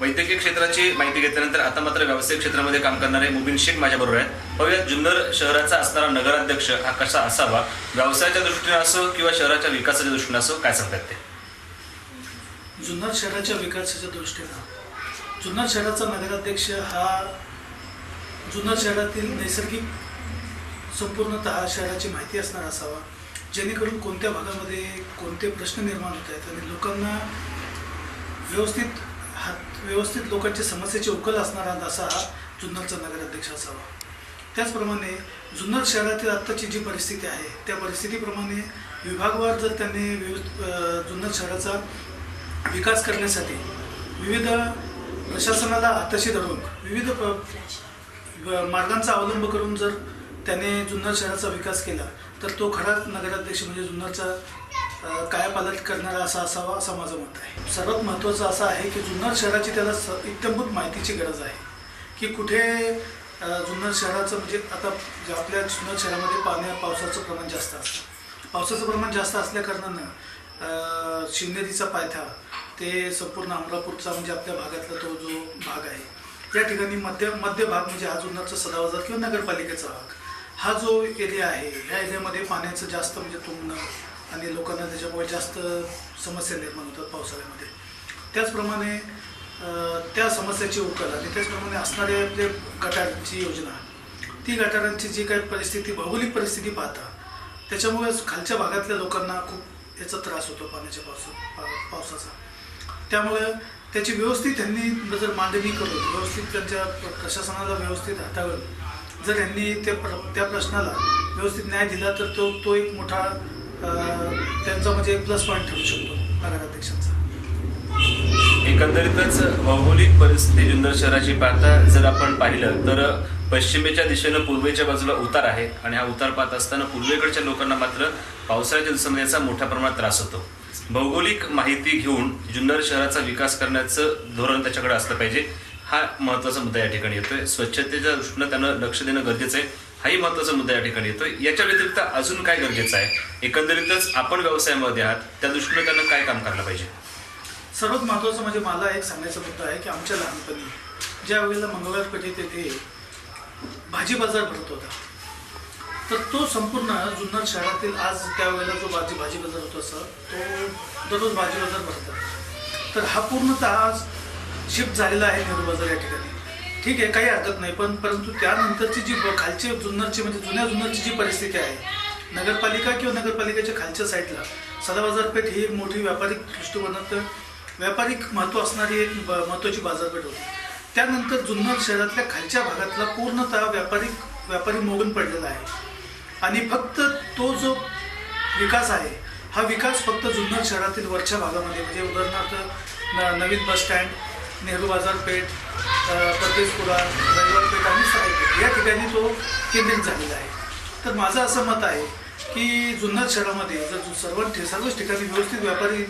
वैद्यकीय क्षेत्राची माहिती घेतल्यानंतर आता मात्र व्यावसायिक क्षेत्रामध्ये काम करणारे मुबिन शेख माझ्याबरोबर आहेत. पाहूया जुन्नर शहराचा असणारा नगराध्यक्ष हा कसा असावा? व्यवसायाच्या दृष्टीने असो किंवा शहराच्या विकासाच्या दृष्टीने असो काय सांगतात ते? जुन्नर शहराच्या विकासाच्या दृष्टीनं. जुन्नर शहराचा नगराध्यक्ष हा जुन्नर शहरातील नैसर्गिक संपूर्णतः शहराची माहिती असणार असावा. जेणेकरून कोणत्या भागामध्ये कोणते प्रश्न निर्माण होत आहेत आणि लोकांना व्यवस्थित हात व्यवस्थित लोकांच्या समस्येची उकल असणारा असा हा जुन्नरचा नगराध्यक्ष असावा. त्याचप्रमाणे जुन्नर शहरातील आत्ताची जी परिस्थिती आहे त्या परिस्थितीप्रमाणे विभागवार जर त्यांनी जुन्नर शहराचा विकास करण्यासाठी विविध प्रशासनाला हाताशी धरून विविध मार्गांचा अवलंब करून जर त्याने जुन्नर शहराचा विकास केला तर तो खरा नगराध्यक्ष म्हणजे जुन्नरचा कायापालट करणारा असा असावा असं माझं मत आहे. सर्वात महत्त्वाचं असं आहे की जुन्नर शहराची त्याला स इत्यंभूत माहितीची गरज आहे. की कुठे जुन्नर शहराचं म्हणजे आता आपल्या जुन्नर शहरामध्ये पाण्या पावसाचं प्रमाण जास्त असतं. पावसाचं प्रमाण जास्त असल्याकारणानं शिवनेरीचा पायथा ते संपूर्ण अमरापूरचा म्हणजे आपल्या भागातला तो जो भाग आहे या ठिकाणी मध्य मध्य भाग म्हणजे हा जुन्नरचा सदाबाजार किंवा नगरपालिकेचा भाग. हा जो एरिया आहे ह्या एरियामध्ये पाण्याचं जास्त म्हणजे तुंबणं आणि लोकांना त्याच्यामुळे जास्त समस्या निर्माण होतात पावसाळ्यामध्ये. त्याचप्रमाणे त्या समस्याची उकल आणि त्याचप्रमाणे असणारे आपले गटारांची योजना ती गटारांची जी काही परिस्थिती भौगोलिक परिस्थिती पाहता त्याच्यामुळे खालच्या भागातल्या लोकांना खूप याचा त्रास होतो पाण्याच्या पावसा पा- पावसाचा. त्यामुळे त्याची व्यवस्थित त्यांनी जर मांडणी करून व्यवस्थित त्यांच्या प्रशासनाला व्यवस्थित हाताळून जर यांनी त्या प्र त्या प्रश्नाला व्यवस्थित न्याय दिला तर तो तो एक मोठा त्यांचा म्हणजे प्लस पॉईंट ठरू शकतो नगराध्यक्षांचा. एकंदरीतच भौगोलिक परिस्थिती जुन्नर शहराची पाहता जर आपण पाहिलं तर पश्चिमेच्या दिशेनं पूर्वेच्या बाजूला उतार आहे आणि हा उतार पाहत असताना पूर्वेकडच्या लोकांना मात्र पावसाळ्याच्या दिवसामध्ये याचा मोठ्या प्रमाणात त्रास होतो. भौगोलिक माहिती घेऊन जुन्नर शहराचा विकास करण्याचं धोरण त्याच्याकडे असलं पाहिजे. हा महत्त्वाचा मुद्दा या ठिकाणी येतोय. स्वच्छतेच्या दृष्टीनं त्यानं लक्ष देणं गरजेचं आहे. हाही महत्त्वाचा मुद्दा या ठिकाणी येतो याच्या व्यतिरिक्त अजून काय गरजेचं आहे? एकंदरीतच आपण व्यवसायामध्ये आहात त्या दृष्टीने त्यांना काय काम करायला पाहिजे? सर्वात महत्त्वाचं म्हणजे मला एक सांगायचा मुद्दा आहे की आमच्या लहानपणी ज्या वेळेला मंगळवार पेठेत येथे भाजी बाजार भरत होता तर तो संपूर्ण जुन्नर शहरातील आज त्यावेळेला जो भाजी भाजी बाजार होतो सर तो दररोज भाजी बाजार भरतात. तर हा पूर्णतः आज शिफ्ट झालेला आहे नेहरू बाजार या ठिकाणी. ठीक आहे काही हरकत नाही पण परंतु त्यानंतरची जी खालची जुन्नरची म्हणजे जुन्या जुन्नरची जी परिस्थिती आहे नगरपालिका किंवा नगरपालिकेच्या खालच्या साईडला सदा बाजारपेठ ही एक मोठी व्यापारिक दृष्टिकोनात व्यापारिक महत्त्व असणारी एक ब- महत्त्वाची बाजारपेठ होती. त्यानंतर जुन्नर शहरातल्या खालच्या भागातला पूर्णतः व्यापारिक व्यापारी मोगन पडलेला आहे. आणि फक्त तो जो विकास आहे हा विकास फक्त जुन्नर शहरातील वरच्या भागामध्ये म्हणजे उदाहरणार्थ नवीन बस स्टँड नेहरू बाजारपेठ अ, परदेशपुरा रविवारपेठ आणि सराईपेठ या ठिकाणी तो केंद्रित झालेला आहे. तर माझं असं मत आहे की जुन्नर शहरामध्ये जर सर्व सर्वच ठिकाणी व्यवस्थित व्यापारी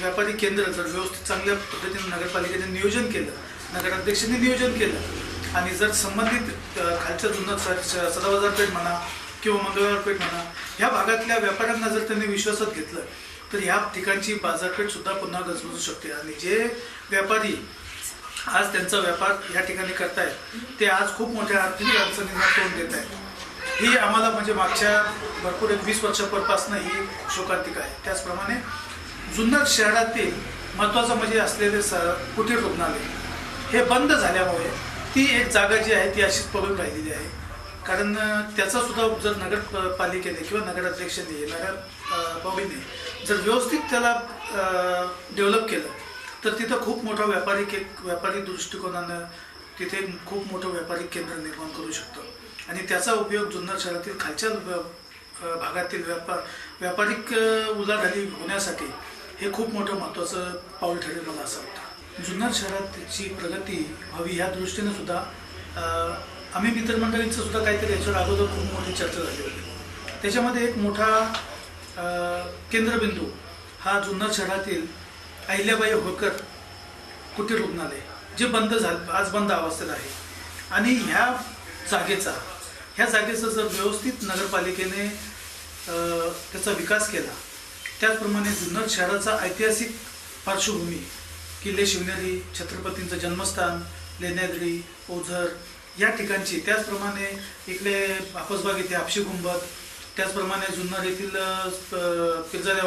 व्यापारी केंद्र जर व्यवस्थित चांगल्या पद्धतीने नगरपालिकेने नियोजन केलं नगराध्यक्षांनी नियोजन केलं आणि जर संबंधित खालच्या जुन्नर स- सदाबाजारपेठ म्हणा किंवा मंगळवारपेठ म्हणा ह्या भागातल्या व्यापाऱ्यांना जर त्यांनी विश्वासात घेतलं तर ह्या ठिकाणची बाजारपेठ सुद्धा पुन्हा गजबजू शकते. आणि जे व्यापारी आज त्यांचा व्यापार या ठिकाणी करतायत ते आज खूप मोठ्या आर्थिक अडचणींना तोंड देत आहेत ही आम्हाला म्हणजे मागच्या भरपूर एक वीस वर्षापूर्वीपासून ही शोकांतिक आहे. त्याचप्रमाणे जुन्नर शहरातील महत्त्वाचं म्हणजे असलेले स कुटीर रुग्णालय हे बंद झाल्यामुळे ती एक जागा जी आहे ती अशीच पडून राहिलेली आहे. कारण त्याचा सुद्धा जर नगरपालिकेने किंवा नगराध्यक्षांनी नगर बॉबीने बाबीने जर व्यवस्थित त्याला डेव्हलप केलं तर तिथं खूप मोठा व्यापारी के व्यापारी दृष्टिकोनानं तिथे खूप मोठं व्यापारिक केंद्र निर्माण करू शकतो. आणि त्याचा उपयोग जुन्नर शहरातील खालच्या भागातील व्यापार व्यापारिक उलाढाली होण्यासाठी हे खूप मोठं महत्त्वाचं पाऊल ठरेल मला असं वाटतं. जुन्नर शहराची प्रगती व्हावी ह्या दृष्टीनं सुद्धा आम्ही मित्रमंडळींचं सुद्धा काहीतरी याच्यावर अगोदर खूप मोठी चर्चा झाली होती. त्याच्यामध्ये एक मोठा केंद्रबिंदू हा जुन्नर शहरातील अहिल्याबाई होळकर कुटीर रुग्णालय जे बंद झालं आज बंद अवस्थेत आहे. आणि ह्या जागेचा ह्या जागेचा जर व्यवस्थित नगरपालिकेने त्याचा विकास केला त्याचप्रमाणे जुन्नर शहराचा ऐतिहासिक पार्श्वभूमी किल्ले शिवनेरी छत्रपतींचं जन्मस्थान लेण्याद्री ओझर या ठिकाणची. त्याचप्रमाणे इकडे आपसबाग येथे आपशी गुंबद त्याचप्रमाणे जुन्नर येथील अ,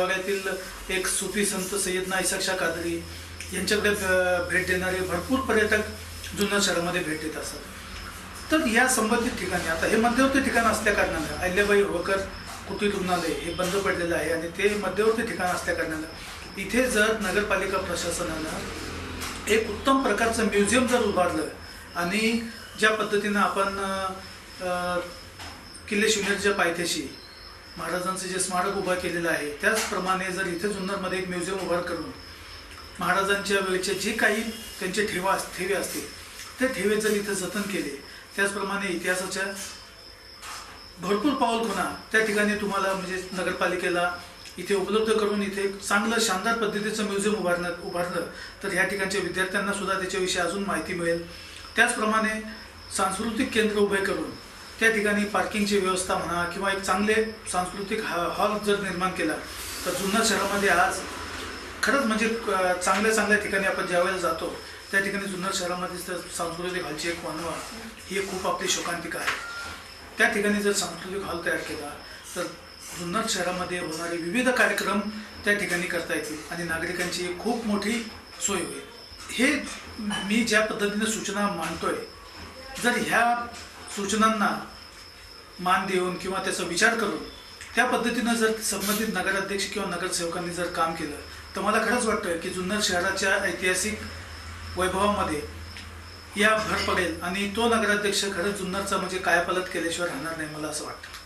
येथील एक सुफी संत सय्यदना इसाक कादरी यांच्याकडे भेट देणारे भरपूर पर्यटक जुन्नर शहरामध्ये भेट देत असतात. तर या संबंधित ठिकाणी आता हे मध्यवर्ती ठिकाण असल्याकारणानं अहिल्याबाई होळकर कुटीर रुग्णालय हे बंद पडलेलं आहे आणि ते मध्यवर्ती ठिकाण असल्याकारणानं इथे जर नगरपालिका प्रशासनानं एक उत्तम प्रकारचं म्युझियम जर उभारलं आणि ज्या पद्धतीनं आपण किल्ले शिवनेरच्या पायथ्याशी महाराजांचं जे स्मारक उभं केलेलं आहे त्याचप्रमाणे जर इथे जुन्नरमध्ये एक म्युझियम उभार करून महाराजांच्या वेळेचे जे काही त्यांचे ठेवा ठेवे असतील ते ठेवे जर इथं जतन केले त्याचप्रमाणे इतिहासाच्या भरपूर पाऊल खुणा त्या ठिकाणी तुम्हाला म्हणजे नगरपालिकेला इथे उपलब्ध करून इथे एक चांगलं शानदार पद्धतीचं म्युझियम उभारण्यात उभारलं तर ह्या ठिकाणच्या विद्यार्थ्यांना सुद्धा त्याच्याविषयी अजून माहिती मिळेल. त्याचप्रमाणे सांस्कृतिक केंद्र उभे करून त्या ठिकाणी पार्किंगची व्यवस्था म्हणा किंवा एक चांगले सांस्कृतिक हॉल जर निर्माण केला तर जुन्नर शहरामध्ये आज खरंच म्हणजे चांगल्या चांगल्या ठिकाणी आपण ज्यावेळेला जातो त्या ठिकाणी जुन्नर शहरामध्ये तर सांस्कृतिक हॉलची एक वनवा ही खूप आपली शोकांतिका आहे. त्या ठिकाणी जर सांस्कृतिक हॉल तयार केला तर जुन्नर शहरामध्ये होणारे विविध कार्यक्रम त्या ठिकाणी करता येतील आणि नागरिकांची खूप मोठी सोय होईल. हे मी ज्या पद्धतीने सूचना मांडतोय जर ह्या सूचनांना मान देऊन किंवा त्याचा विचार करून त्या पद्धतीनं जर संबंधित नगराध्यक्ष किंवा नगरसेवकांनी जर काम केलं तर मला खरंच वाटतं की जुन्नर शहराच्या ऐतिहासिक वैभवामध्ये या भर पडेल आणि तो नगराध्यक्ष खरंच जुन्नरचा म्हणजे कायापालट केल्याशिवाय राहणार नाही मला असं वाटतं.